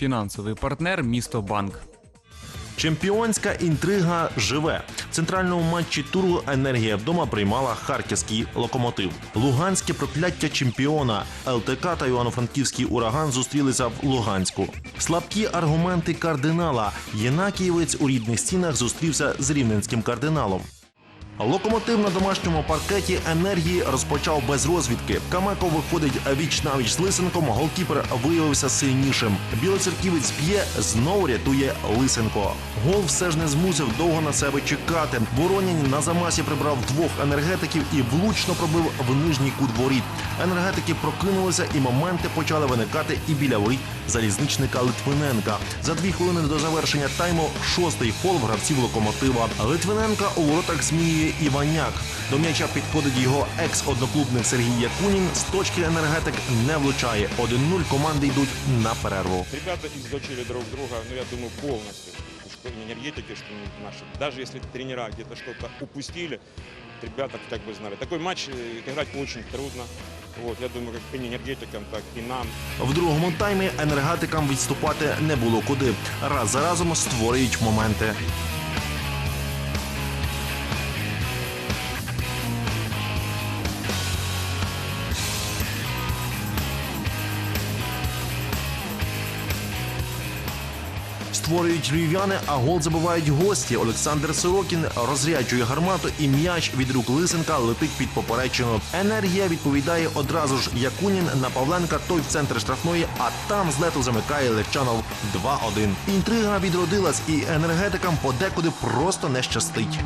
Фінансовий партнер місто Банк. Чемпіонська інтрига живе. В центральному матчі туру енергія вдома приймала харківський локомотив. Луганське прокляття чемпіона. ЛТК та Івано-Франківський ураган зустрілися в Луганську. Слабкі аргументи кардинала. Єнакієвець у рідних стінах зустрівся з рівненським кардиналом. Локомотив на домашньому паркеті енергії розпочав без розвідки. Камеко виходить віч навіч з Лисенком. Голкіпер виявився сильнішим. Білоцерківець б'є, знову рятує Лисенко. Гол все ж не змусив довго на себе чекати. Воронін на замасі прибрав двох енергетиків і влучно пробив в нижній кут воріт. Енергетики прокинулися, і моменти почали виникати і біля воріт залізничника Литвиненка. За дві хвилини до завершення тайму шостий фол в гравців локомотива. Литвиненка у воротах змінює Іваняк. До м'яча підходить його екс-одноклубник Сергій Якунін. З точки енергетик не влучає. 1-0 команди йдуть на перерву. Ребята изучили друг друга, ну, я думаю, полностью. Что энергетики, что наши. Даже если тренера где-то что-то упустили, ребята как бы знали. Такой матч э, играть очень трудно. Вот, я думаю, как и энергетикам, так и нам. В другому таймі енергетикам відступати не було куди. Раз за разом створюють моменти. Створюють львів'яни, а гол забивають гості. Олександр Сорокін розряджує гармату, і м'яч від рук Лисенка летить під поперечину. Енергія відповідає одразу ж. Якунін на Павленка, той в центр штрафної, а там з лету замикає Левчанов 2-1. Інтрига відродилась, і енергетикам подекуди просто не щастить.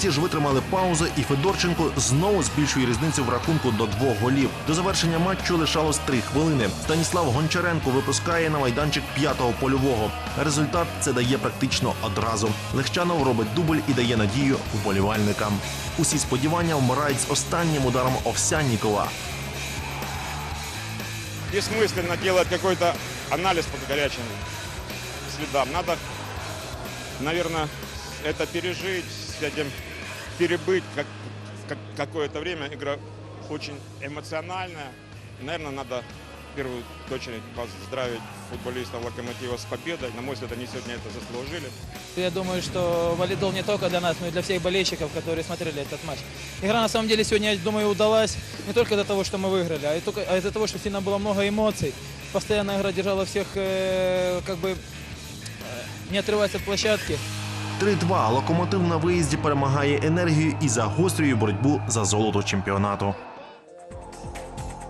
Гості ж витримали паузу, і Федорченко знову збільшує різницю в рахунку до двох голів. До завершення матчу лишалось три хвилини. Станіслав Гончаренко випускає на майданчик п'ятого польового. Результат це дає практично одразу. Легчанов робить дубль і дає надію вболівальникам. Усі сподівання вмирають з останнім ударом Овсяннікова. Бессмысленно делать какой-то анализ по горячим следам. Надо, наверное, это пережить, с этим перебыть как, как- какое-то время. Игра очень эмоциональная. Наверное, надо в первую очередь поздравить футболистов «Локомотива» с победой. На мой взгляд, они сегодня это заслужили. Я думаю, что валидол не только для нас, но и для всех болельщиков, которые смотрели этот матч. Игра на самом деле сегодня, я думаю, удалась не только из-за того, что мы выиграли, а, а из-за того, что сильно было много эмоций. Постоянно игра держала всех э, как бы э, не отрываясь от площадки. 3-2. Локомотив на виїзді перемагає енергію і загострює боротьбу за золото чемпіонату.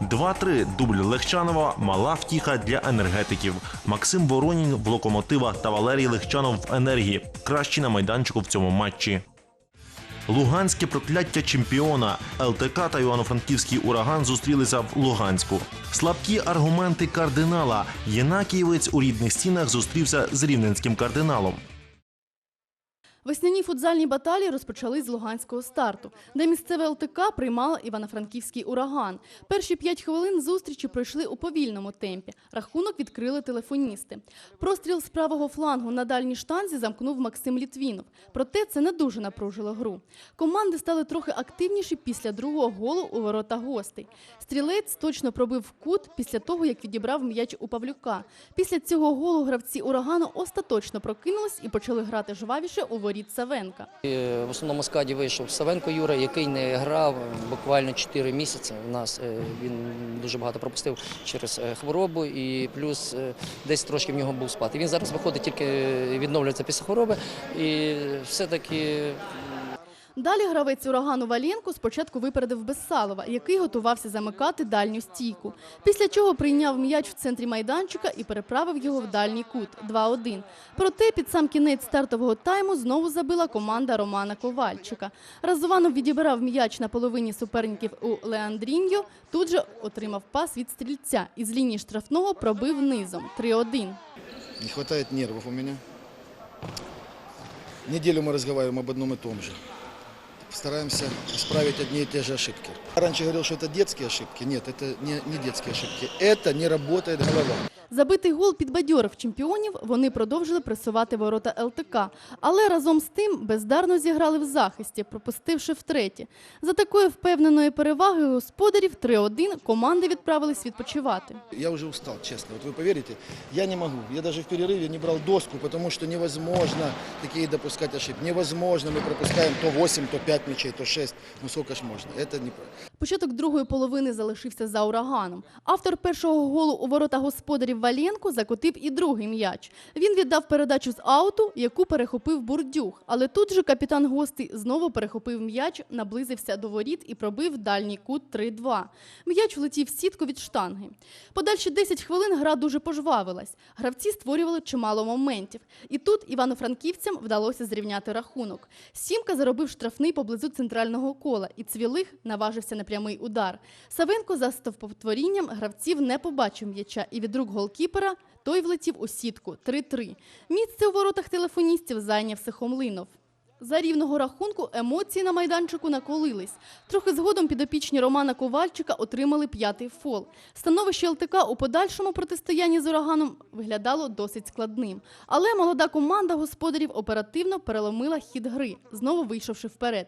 2-3. Дубль Легчанова мала втіха для енергетиків. Максим Воронін в локомотива та Валерій Легчанов в енергії. Кращі на майданчику в цьому матчі. Луганське прокляття чемпіона. ЛТК та Івано-Франківський ураган зустрілися в Луганську. Слабкі аргументи кардинала. Єнакієвець у рідних стінах зустрівся з рівненським кардиналом. Весняні футзальні баталії розпочали з луганського старту, де місцеве ЛТК приймало Івано-Франківський ураган. Перші п'ять хвилин зустрічі пройшли у повільному темпі. Рахунок відкрили телефоністи. Простріл з правого флангу на дальній штанзі замкнув Максим Літвінов. Проте це не дуже напружило гру. Команди стали трохи активніші після другого голу у ворота гостей. Стрілець точно пробив кут після того, як відібрав м'яч у Павлюка. Після цього голу гравці урагану остаточно прокинулись і почали грати жвавіше у воріт Савенка. В основному складі вийшов Савенко Юра, який не грав буквально 4 місяці. У нас Е, він дуже багато пропустив через е, хворобу, і плюс е, десь трошки в нього був спад. І він зараз виходить тільки відновлюється після хвороби. І все-таки Далі гравець урагану Валєнко спочатку випередив Бессалова, який готувався замикати дальню стійку. Після чого прийняв м'яч в центрі майданчика і переправив його в дальній кут 2-1. Проте під сам кінець стартового тайму знову забила команда Романа Ковальчика. Разуванов відібрав м'яч на половині суперників у Леандріньо, тут же отримав пас від стрільця і з лінії штрафного пробив низом 3-1. Не хватает нервов у меня. Неделю мы разговариваем об одном и том же стараемся исправить одни и те же ошибки. Раньше говорил, что это детские ошибки. Нет, это не, не детские ошибки. Это не работает голова. Забитий гол підбадьорив чемпіонів, вони продовжили пресувати ворота ЛТК, але разом з тим бездарно зіграли в захисті, пропустивши втретє. За такої впевненої переваги господарів 3-1 команди відправились відпочивати. Я уже устал, честно. Вот вы поверите, я не могу. Я даже в перерыве не брал доску, потому что невозможно такие допускать ошибки. Невозможно. Мы пропускаем то 8, то 5 мячей, то 6. Ну сколько ж можно? Это не... Початок другої половини залишився за ураганом. Автор першого голу у ворота господарів Валенко закотив і другий м'яч. Він віддав передачу з ауту, яку перехопив Бурдюх. Але тут же капітан гостей знову перехопив м'яч, наблизився до воріт і пробив дальній кут 3-2. М'яч влетів сітку від штанги. Подальші 10 хвилин гра дуже пожвавилась. Гравці створювали чимало моментів. І тут івано-франківцям вдалося зрівняти рахунок. Сімка заробив штрафний поблизу центрального кола, і Цвілих наважився на прямий удар. Савенко за стовпотворінням гравців не побачив м'яча, і від рук голкіпера той влетів у сітку 3-3. Місце у воротах телефоністів зайняв Сихомлинов. За рівного рахунку емоції на майданчику наколились. Трохи згодом підопічні Романа Ковальчика отримали п'ятий фол. Становище ЛТК у подальшому протистоянні з ураганом виглядало досить складним. Але молода команда господарів оперативно переломила хід гри, знову вийшовши вперед.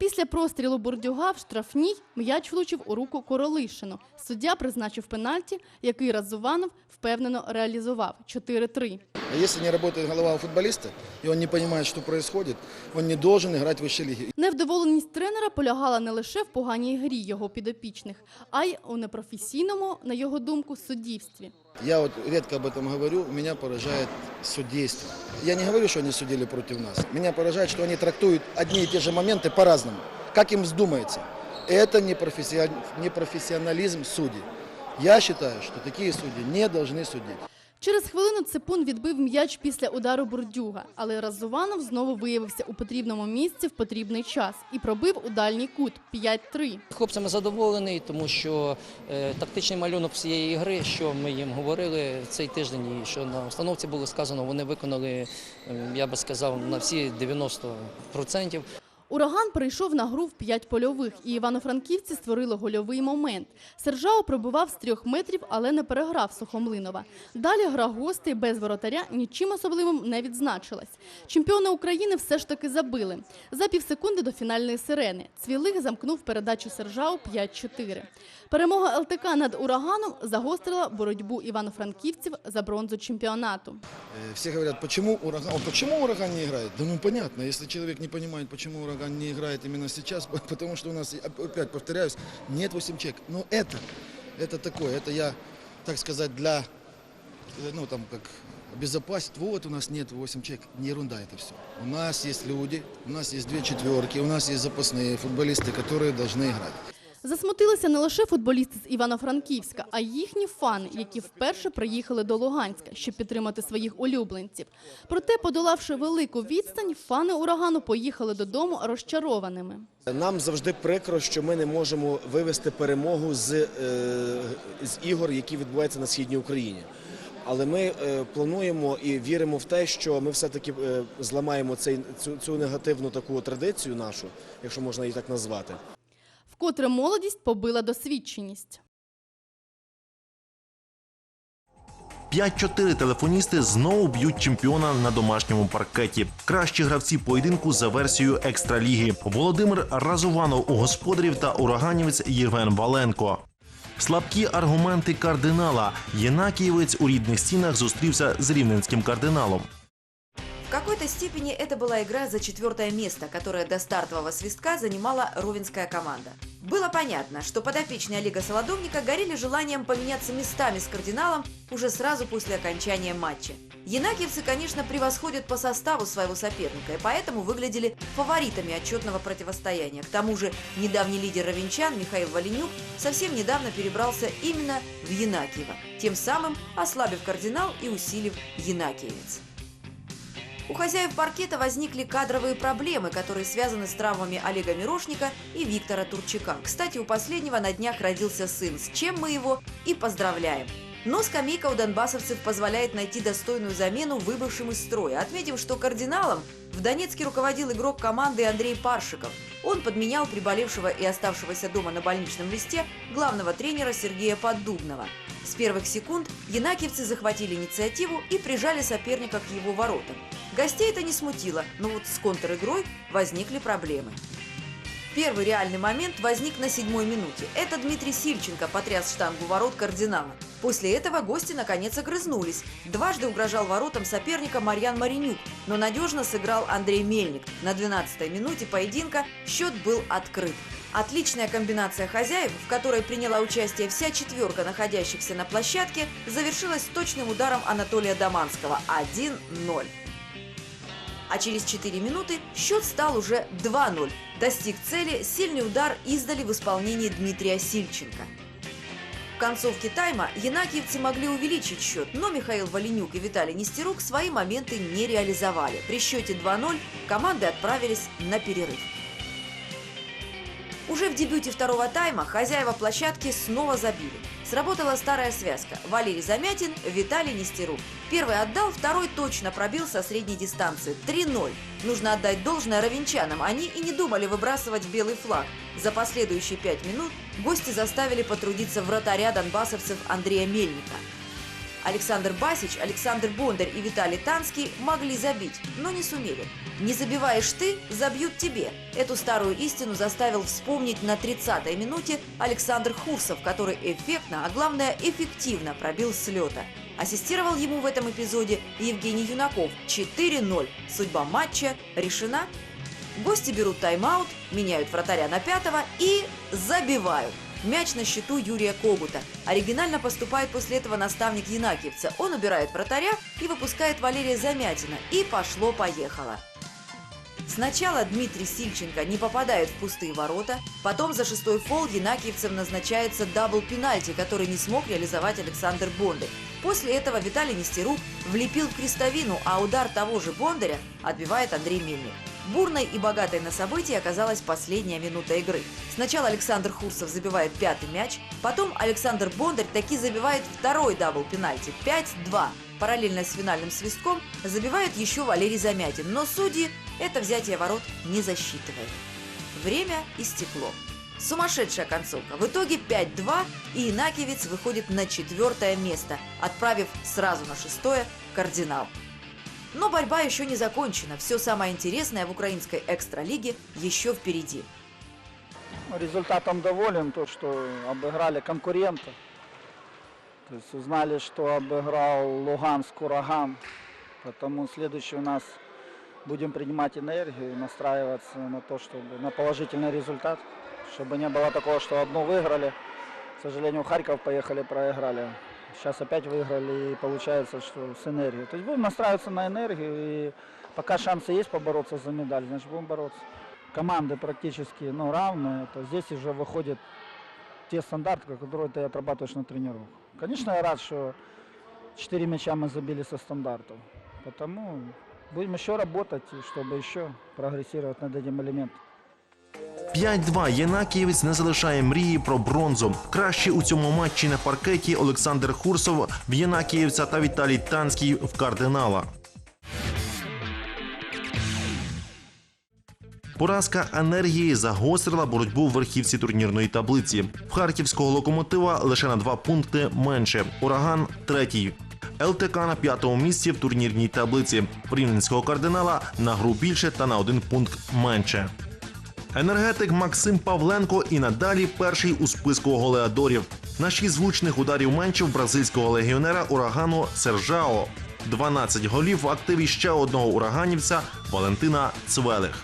Після прострілу Бурдюга в штрафній м'яч влучив у руку Королишину. Суддя призначив пенальті, який Разуванов впевнено реалізував 4-3. А если не работает голова у футболиста, и он не понимает, что происходит, он не должен играть в высшей лиге. Невдоволеність тренера полягала не лише в поганій грі його підопічних, а й у непрофесійному, на його думку, суддівстві. Я вот редко об этом говорю, меня поражает судейство. Я не говорю, что они судили против нас. Меня поражает, что они трактуют одни и те же моменты по-разному, как им вздумается. Это не, профессион- не профессионализм судей. Я считаю, что такие судьи не должны судить. Через хвилину Ципун відбив м'яч після удару Бурдюга, але Разуванов знову виявився у потрібному місці в потрібний час і пробив у дальній кут 5-3. Хлопцями задоволений, тому що е, тактичний малюнок всієї гри, що ми їм говорили цей тиждень, і що на установці було сказано, вони виконали, е, я би сказав, на всі 90%. Ураган прийшов на гру в п'ять польових, і івано-франківці створили гольовий момент. Сержао пробивав з трьох метрів, але не переграв Сухомлинова. Далі гра гостей без воротаря нічим особливим не відзначилась. Чемпіони України все ж таки забили. За півсекунди до фінальної сирени. Цвілих замкнув передачу Сержао 5-4. Перемога ЛТК над ураганом загострила боротьбу івано-франківців за бронзу чемпіонату. Э, Все говорят, почему ураган, почему ураган не играет? Да ну понятно, если человек не понимает, почему ураган не играет именно сейчас, потому что у нас, опять повторяюсь, нет 8 чек. Но это, это такое, это я, так сказать, для, э, ну там как обезопасить, вот у нас нет 8 чек, не ерунда это все. У нас есть люди, у нас есть две четверки, у нас есть запасные футболисты, которые должны играть. Засмутилися не лише футболісти з Івано-Франківська, а й їхні фани, які вперше приїхали до Луганська, щоб підтримати своїх улюбленців. Проте, подолавши велику відстань, фани урагану поїхали додому розчарованими. Нам завжди прикро, що ми не можемо вивести перемогу з, е, з ігор, які відбуваються на східній Україні. Але ми е, плануємо і віримо в те, що ми все-таки е, зламаємо цей, цю, цю негативну таку традицію нашу, якщо можна її так назвати. Вкотре молодість побила досвідченість. 5-4 телефоністи знову б'ють чемпіона на домашньому паркеті. Кращі гравці поєдинку за версією екстраліги. Володимир Разуванов у господарів та ураганівець Євген Валенко. Слабкі аргументи кардинала. Єнакієвець у рідних стінах зустрівся з рівненським кардиналом. В какой-то степени это была игра за четвертое место, которое до стартового свистка занимала ровенская команда. Было понятно, что подопечные Олега Солодовника горели желанием поменяться местами с кардиналом уже сразу после окончания матча. Янакиевцы, конечно, превосходят по составу своего соперника и поэтому выглядели фаворитами отчетного противостояния. К тому же недавний лидер ровенчан Михаил Валенюк совсем недавно перебрался именно в Янакиево, тем самым ослабив кардинал и усилив Янакиевец. У хозяев паркета возникли кадровые проблемы, которые связаны с травмами Олега Мирошника и Виктора Турчака. Кстати, у последнего на днях родился сын, с чем мы его и поздравляем. Но скамейка у донбассовцев позволяет найти достойную замену выбывшим из строя, отметив, что кардиналам В Донецке руководил игрок команды Андрей Паршиков. Он подменял приболевшего и оставшегося дома на больничном листе главного тренера Сергея Поддубного. С первых секунд янакиевцы захватили инициативу и прижали соперника к его воротам. Гостей это не смутило, но вот с контр-игрой возникли проблемы. Первый реальный момент возник на седьмой минуте. Это Дмитрий Сильченко потряс штангу ворот кардинала. После этого гости наконец огрызнулись. Дважды угрожал воротам соперника Марьян Маринюк, но надежно сыграл Андрей Мельник. На 12-й минуте поединка счет был открыт. Отличная комбинация хозяев, в которой приняла участие вся четверка находящихся на площадке, завершилась точным ударом Анатолия Доманского 1-0. А через 4 минуты счет стал уже 2-0. Достиг цели сильный удар издали в исполнении Дмитрия Сильченко. В концовке тайма янакиевцы могли увеличить счет, но Михаил Валенюк и Виталий Нестерук свои моменты не реализовали. При счете 2-0 команды отправились на перерыв. Уже в дебюте второго тайма хозяева площадки снова забили. Сработала старая связка. Валерий Замятин, Виталий Нестерук. Первый отдал, второй точно пробил со средней дистанции. 3-0. Нужно отдать должное ровенчанам. Они и не думали выбрасывать белый флаг. За последующие пять минут гости заставили потрудиться вратаря донбассовцев Андрея Мельника. Александр Басич, Александр Бондарь и Виталий Танский могли забить, но не сумели. «Не забиваешь ты, забьют тебе». Эту старую истину заставил вспомнить на 30-й минуте Александр Хурсов, который эффектно, а главное эффективно пробил с лета. Ассистировал ему в этом эпизоде Евгений Юнаков. 4-0. Судьба матча решена. Гости берут тайм-аут, меняют вратаря на пятого и забивают. Мяч на счету Юрия Когута. Оригинально поступает после этого наставник Янакиевца. Он убирает вратаря и выпускает Валерия Замятина. И пошло-поехало. Сначала Дмитрий Сильченко не попадает в пустые ворота, потом за шестой фол янакиевцам назначается дабл-пенальти, который не смог реализовать Александр Бондарь. После этого Виталий Нестерук влепил крестовину, а удар того же Бондаря отбивает Андрей Мельник. Бурной и богатой на события оказалась последняя минута игры. Сначала Александр Хурсов забивает пятый мяч, потом Александр Бондарь таки забивает второй дабл-пенальти 5-2. Параллельно с финальным свистком забивает еще Валерий Замятин, но судьи это взятие ворот не засчитывают. Время истекло. Сумасшедшая концовка. В итоге 5-2, и Инакиевец выходит на четвертое место, отправив сразу на шестое кардинал. Но борьба еще не закончена. Все самое интересное в украинской экстралиге еще впереди. Результатом доволен, то, что обыграли конкурента. То есть узнали, что обыграл Луганск ураган. Потому следующий у нас будем принимать энергию настраиваться на то, чтобы на положительный результат. Чтобы не было такого, что одну выиграли. К сожалению, Харьков поехали, проиграли. Сейчас опять выиграли и получается, что с энергией. То есть будем настраиваться на энергию и пока шансы есть побороться за медаль, значит будем бороться. Команды практически ну, равные, то здесь уже выходят те стандарты, которые ты отрабатываешь на тренировках. Конечно, я рад, что 4 мяча мы забили со стандартов. Потому будем еще работать, и чтобы еще прогрессировать над этим элементом. 5-2 Єнакієвець не залишає мрії про бронзу. Краще у цьому матчі на паркеті Олександр Хурсов в Єнакіївця та Віталій Танський в кардинала. Поразка енергії загострила боротьбу в верхівці турнірної таблиці. В харківського локомотива лише на два пункти менше. Ураган третій. ЛТК на п'ятому місці в турнірній таблиці. Рівненського кардинала на гру більше та на один пункт менше. Енергетик Максим Павленко і надалі перший у списку голеадорів. На шість звучних ударів менше в бразильського легіонера урагану Сержао. 12 голів в активі ще одного ураганівця Валентина Цвелих.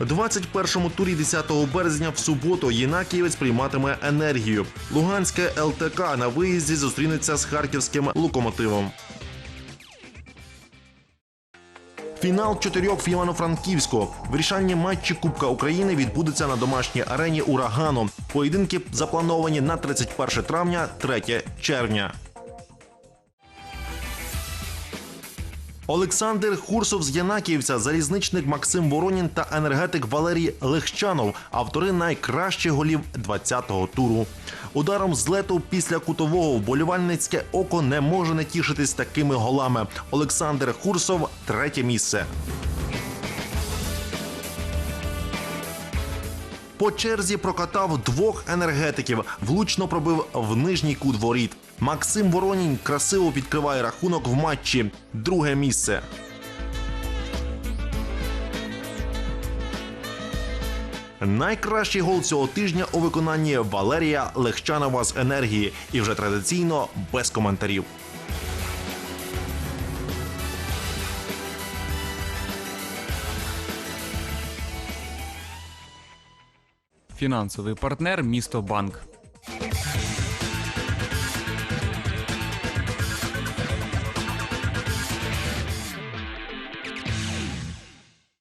У 21-му турі 10 березня в суботу Єнакієвець прийматиме енергію. Луганське ЛТК на виїзді зустрінеться з харківським локомотивом. Фінал чотирьох в Івано-Франківську. Вирішальні матчі Кубка України відбудеться на домашній арені урагану. Поєдинки заплановані на 31 травня, 3 червня. Олександр Хурсов з Янаківця, залізничник Максим Воронін та енергетик Валерій Легчанов автори найкращих голів 20-го туру. Ударом з лету після кутового вболівальницьке око не може не тішитись такими голами. Олександр Хурсов третє місце. По черзі прокатав двох енергетиків. Влучно пробив в нижній кут воріт. Максим Воронін красиво відкриває рахунок в матчі. Друге місце. Найкращий гол цього тижня у виконанні Валерія Легчанова з енергії. І вже традиційно без коментарів. Фінансовий партнер місто Банк.